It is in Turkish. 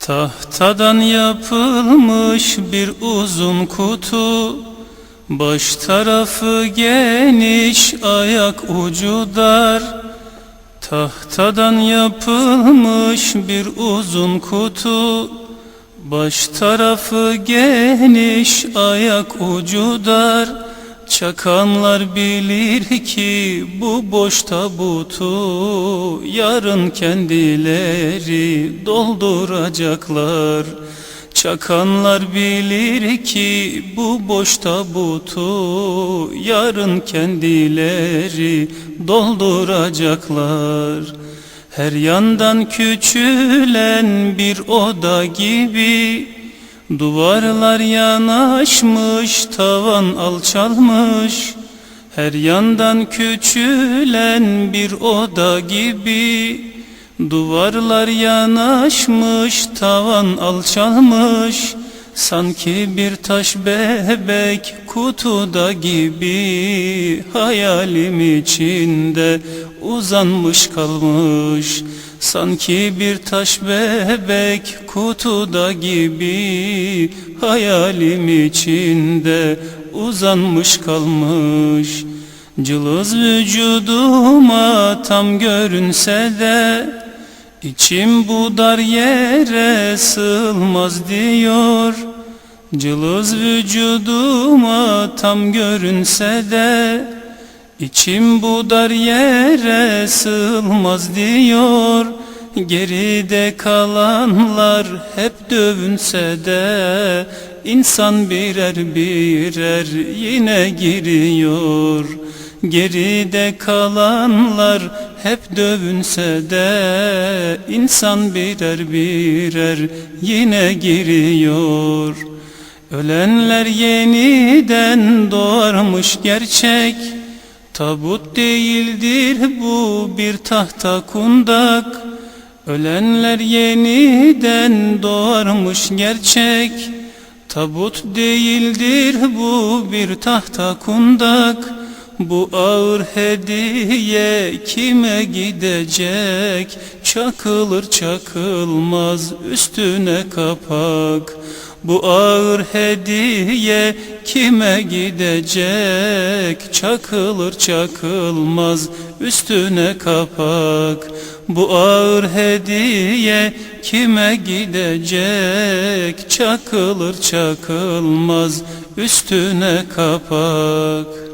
Tahtadan yapılmış bir uzun kutu. Baş tarafı geniş ayak ucu dar. Tahtadan yapılmış bir uzun kutu. Baş tarafı geniş ayak ucu dar Çakanlar bilir ki bu boş tabutu Yarın kendileri dolduracaklar. Çakanlar bilir ki bu boş tabutu Yarın kendileri dolduracaklar. Her yandan küçülen bir oda gibi Duvarlar yanaşmış, tavan alçalmış. Her yandan küçülen bir oda gibi. Duvarlar yanaşmış, tavan alçalmış. Sanki bir taş bebek kutuda gibi. Hayalim içinde uzanmış kalmış Sanki bir taş bebek kutuda gibi Hayalim içinde uzanmış kalmış. Cılız vücuduma tam görünse de İçim bu dar yere sığmaz diyor. Cılız vücuduma tam görünse de İçim bu dar yere sığmaz diyor. Geride kalanlar hep dövünse de insan birer birer yine giriyor. Geride kalanlar hep dövünse de insan birer birer yine giriyor. Ölenler yeniden doğarmış gerçek Tabut değildir bu bir tahta kundak. Ölenler yeniden doğarmış gerçek. Tabut değildir bu bir tahta kundak Bu ağır hediye kime gidecek? Çakılır çakılmaz üstüne kapak. Bu ağır hediye kime gidecek? Çakılır çakılmaz üstüne kapak. Bu ağır hediye kime gidecek? Çakılır çakılmaz üstüne kapak